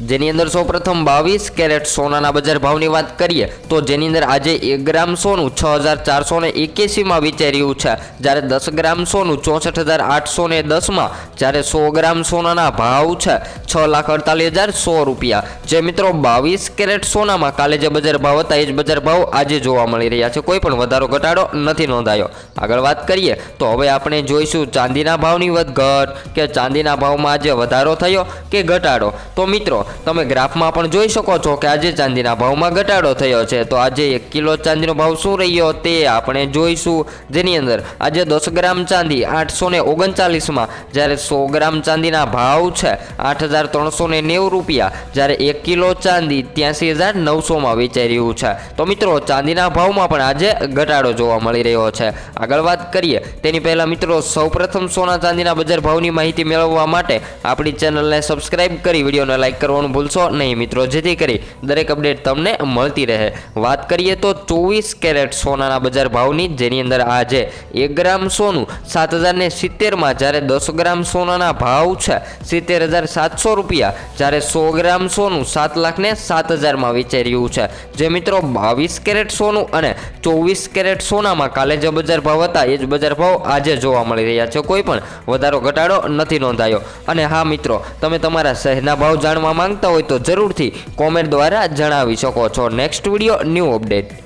જેની અંદર સૌપ્રથમ બાવીસ કેરેટ સોનાના બજાર ભાવની વાત કરીએ, તો જેની અંદર આજે એક ગ્રામ સોનું છ હજાર ચારસો ને એક્યાસીમાં વેચાઈ રહ્યું છે. જ્યારે દસ ગ્રામ સોનું ચોસઠ હજાર આઠસો ને દસમાં, જ્યારે સો ગ્રામ સોનાના ભાવ છે છ લાખ અડતાલીસ હજાર સો રૂપિયા. જે મિત્રો બાવીસ કેરેટ સોનામાં કાલે જે બજાર ભાવ હતા, એ જ બજાર ભાવ આજે જોવા મળી રહ્યા છે. કોઈ પણ વધારો ઘટાડો નથી નોંધાયો. આગળ વાત કરીએ, તો હવે આપણે જોઈશું ચાંદીના ભાવની વધઘટ, કે ચાંદીના ભાવમાં આજે વધારો થયો કે ઘટાડો? તો મિત્રો તમે ગ્રાફમાં પણ જોઈ શકો છો કે આજે ચાંદીના ભાવમાં ઘટાડો થયો છે. તો આજે એક કિલો ચાંદીનો ભાવ શું રહ્યો તે આપણે જોઈશું. જેની અંદર આજે દસ ગ્રામ ચાંદી આઠસો ને ઓગણચાલીસમાં, જ્યારે સો ગ્રામ ચાંદીના ભાવ છે આઠ હજાર ત્રણસો ને નેવું રૂપિયા, જ્યારે એક કિલો ચાંદી ત્યાંસી હજાર નવસોમાં વેચાઈ રહ્યું છે. તો મિત્રો, ચાંદીના ભાવમાં પણ આજે ઘટાડો જોવા મળી રહ્યો છે. આગળ વાત કરીએ, તેની પહેલાં મિત્રો, સૌપ્રથમ સોના ચાંદીના બજાર ભાવની માહિતી મેળવવા માટે આપણી ચેનલને સબસ્ક્રાઇબ કરી, વિડીયોને લાઇક કરવાનું ભૂલશો નહીં મિત્રો. જેથી કરી દરેક અપડેટ તમને મળતી રહે. વાત કરીએ તો ચોવીસ કેરેટ સોનાના બજાર ભાવની, જેની અંદર આજે એક ગ્રામ સોનું સાત હજારને સિત્તેરમાં જ્યારે દસ ગ્રામ સોનાના ભાવ છે સિત્તેર હજાર સાતસો રૂપિયા, જ્યારે સો ગ્રામ સોનું સાત લાખને સાત હજારમાં વેચાઈ રહ્યું છે. જે મિત્રો બાવીસ કેરેટ સોનું અને ચોવીસ કેરેટ સોનામાં કાલે જે બજાર ભાવ હતા, એ જ બજાર ભાવ આજે જોવા મળી રહ્યા છે. કોઈ પણ વધારો ઘટાડો નથી નોંધાયો. અને હા મિત્રો, તમે તમારા શહેરના ભાવ જાણવા માંગતા હોય તો જરૂરથી કોમેન્ટ દ્વારા જણાવી શકો છો. Next video new update